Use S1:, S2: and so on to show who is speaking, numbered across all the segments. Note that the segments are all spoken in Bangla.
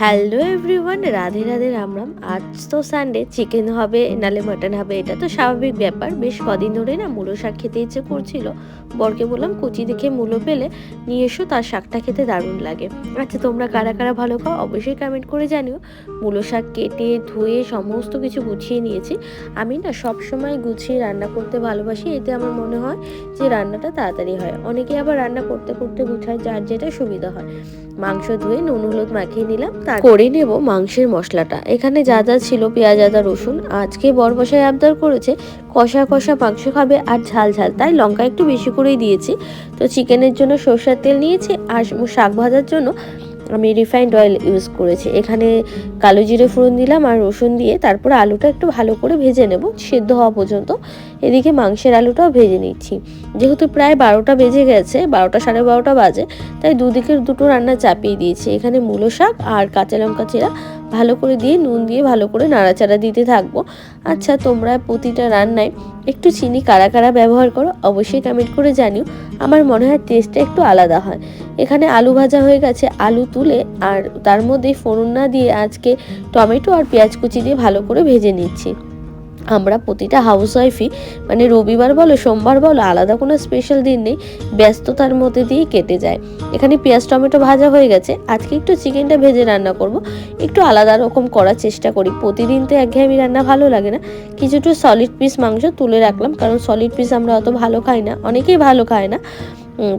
S1: Hello everyone Radhe Radhe Ram Ram. আজ তো সানডে চিকেন হবে, নালে মাটন হবে, এটা তো স্বাভাবিক ব্যাপার। বেশ কদিন ধরে না মূলো শাক খেতে ইচ্ছে করছিল। বরকে বললাম, কুচি দেখে মূলো পেলে নিয়ে এসো, তার শাকটা খেতে দারুণ লাগে। আচ্ছা তোমরা কারা কারা ভালো খাও অবশ্যই কমেন্ট করে জানিও। মূলো শাক কেটে, ধুয়ে সমস্ত কিছু গুছিয়ে নিয়েছি। আমি না সব সময় গুছিয়ে রান্না করতে ভালোবাসি, এতে আমার মনে হয় যে রান্নাটা তাড়াতাড়ি হয়। অনেকে আবার রান্না করতে করতে গুছায়, যার যেটা সুবিধা হয়। মাংস ধুয়ে নুন, হলুদ মাখিয়ে নিলাম করে নেব মাংসের মশলাটা। এখানে যা যা ছিল, পেঁয়াজ, আদা, রসুন, আজকে বরবসায় আবদার করেছে। কষা কষা মাংস খাবে আর ঝাল ঝাল, তাই লঙ্কা একটু বেশি করেই দিয়েছি। তো চিকেনের জন্য সর্ষার তেল নিয়েছি আর শাক ভাজার জন্য আমি রিফাইন্ড অয়েল ইউজ করেছি। এখানে কালো জিরে ফোড়ন দিলাম আর রসুন দিয়ে তারপরে আলুটা একটু ভালো করে ভেজে নেব, সেদ্ধ হওয়া পর্যন্ত। এদিকে মাংসের আলুটাও ভেজে নিচ্ছি। যেহেতু প্রায় বারোটা বেজে গেছে, বারোটা সাড়ে বারোটা বাজে, তাই দুদিকের দুটো রান্না চাপিয়ে দিয়েছি। এখানে মূলো শাক আর কাঁচা লঙ্কা চেরা ভালো করে দিয়ে নুন দিয়ে ভালো করে নাড়াচাড়া দিতে থাকব। আচ্ছা তোমরা প্রতিটা রান্নায় একটু চিনি কারা কারা ব্যবহার করো অবশ্যই কমেন্ট করে জানিও। আমার মনে হয় টেস্টটা একটু আলাদা হয়। এখানে আলু ভাজা হয়ে গেছে, আলু তুলে আর তার মধ্যে ফোড়ন না দিয়ে আজকে টমেটো আর পেঁয়াজ কুচি দিয়ে ভালো করে ভেজে নিচ্ছি। আমরা প্রতিটা হাউস ওয়াইফই মানে রবিবার বলো, সোমবার বলো, আলাদা কোনো স্পেশাল দিন নেই, ব্যস্ততার মধ্যে দিয়ে কেটে যায়। এখানে পেঁয়াজ, টমেটো ভাজা হয়ে গেছে। আজকে একটু চিকেনটা ভেজে রান্না করব। একটু আলাদা রকম করার চেষ্টা করি। প্রতিদিন তো একঘেয়েমি রান্না ভালো লাগে না। কিছুটা সলিড পিস মাংস তুলে রাখলাম, কারণ সলিড পিস আমরা অত ভালো খাই না। অনেকেই ভালো খায় না।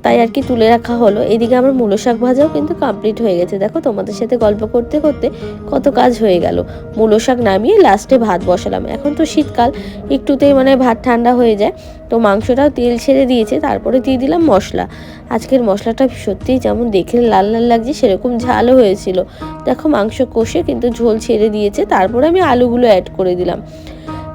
S1: তাই আর কি তুলে রাখা হলো। এদিকে আমার মূলো শাক ভাজাও কিন্তু কমপ্লিট হয়ে গেছে। দেখো, তোমাদের সাথে গল্প করতে করতে কত কাজ হয়ে গেল। মূলো শাক নামিয়ে লাস্টে ভাত বসালাম। এখন তো শীতকাল, একটুতেই মানে ভাত ঠান্ডা হয়ে যায়। তো মাংসটাও তেল ছেড়ে দিয়েছে, তারপরে দিয়ে দিলাম মশলা। আজকের মশলাটা সত্যিই যেমন দেখে লাল লাল লাগছে, সেরকম ঝালও হয়েছিল। দেখো, মাংস কষে কিন্তু ঝোল ছেড়ে দিয়েছে। তারপরে আমি আলুগুলো অ্যাড করে দিলাম।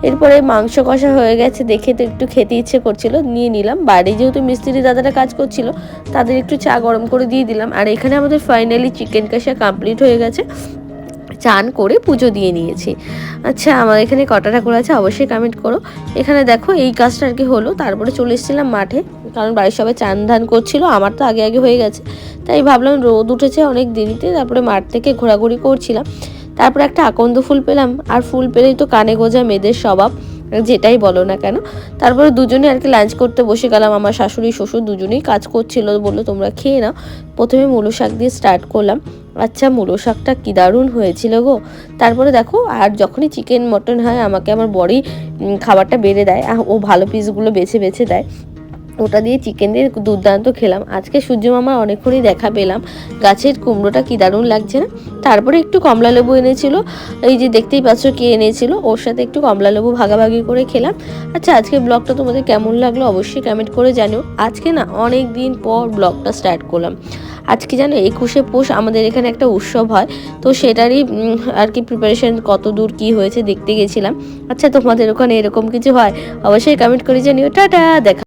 S1: এরপরে মাংস কষা হয়ে গেছে, দেখে তো একটু খেতে ইচ্ছে করছিল, নিয়ে নিলাম। বাড়ি যেহেতু মিস্ত্রি দাদারা কাজ করছিল, তাদের একটু চা গরম করে দিয়ে দিলাম। আর এখানে আমাদের ফাইনালি চিকেন কষা কমপ্লিট হয়ে গেছে। চান করে পুজো দিয়ে নিয়েছি। আচ্ছা আমার এখানে কটা ঠাকুর আছে অবশ্যই কমেন্ট করো। এখানে দেখো এই কাজটা আর কি হলো, তারপরে চলে এসেছিলাম মাঠে, কারণ বাড়ির সবাই চান ধান করছিল, আমার তো আগে আগে হয়ে গেছে। তাই ভাবলাম রোদ উঠেছে অনেক দেরিতে, তারপরে মাঠ থেকে ঘোরাঘুরি করছিলাম। তারপরে একটা আকন্দ ফুল পেলাম, আর ফুল পেলেই তো কানে গোজা মেয়েদের স্বভাব, যেটাই বলো না কেন। তারপরে দুজনে আর কি লাঞ্চ করতে বসে গেলাম, আমার শাশুড়ি, শ্বশুর দুজনেই কাজ করছিল বলল, তোমরা খেয়ে নাও। প্রথমে মূলো শাক দিয়ে স্টার্ট করলাম। আচ্ছা মূলো শাকটা কী দারুণ হয়েছিল গো। তারপরে দেখো, আর যখনই চিকেন মটন হয়, আমাকে আমার বড়ি খাবারটা বেড়ে দেয় ও ভালো পিসগুলো বেছে বেছে দেয়। ওটা দিয়ে চিকেন দিয়ে দুর্দান্ত খেলাম। আজকে সূর্য মামা অনেকক্ষণই দেখা পেলাম। গাছের কুমড়োটা কি দারুণ লাগছে না? তারপরে একটু কমলা লেবু এনেছিল। এই যে দেখতেই পাচ্ছ কে এনেছিল। ওর সাথে একটু কমলা লেবু ভাগাভাগি করে খেলাম। আচ্ছা আজকে ব্লগটা তোমাদের কেমন লাগল অবশ্যই কমেন্ট করে জানিও। আজকে না অনেক দিন পর ব্লগটা স্টার্ট করলাম। আজকে জানো একুশে পৌষ আমাদের এখানে একটা উৎসব হয়। তো সেটারই আর কি প্রিপারেশন কত দূর কি হয়েছে দেখতে গেছিলাম। আচ্ছা তোমাদের ওখানে এরকম কিছু হয়? অবশ্যই কমেন্ট করে জানিও। টাটা, দেখা